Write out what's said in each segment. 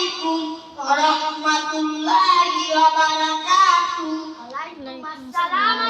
আলাইকুম ওয়া ওয়া বারাকাতুহু। আসসালাম।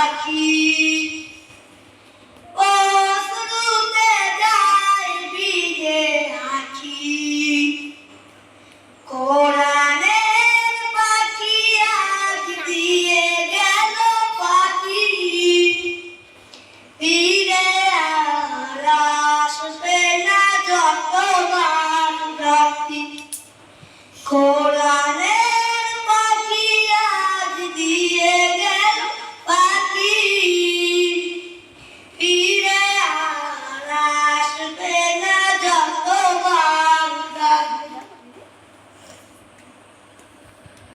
পাখি। ও শুরুতে যায় বিদে পাখি আজ দিয়ে গেল পাখি। ফিরে আর আসবে না and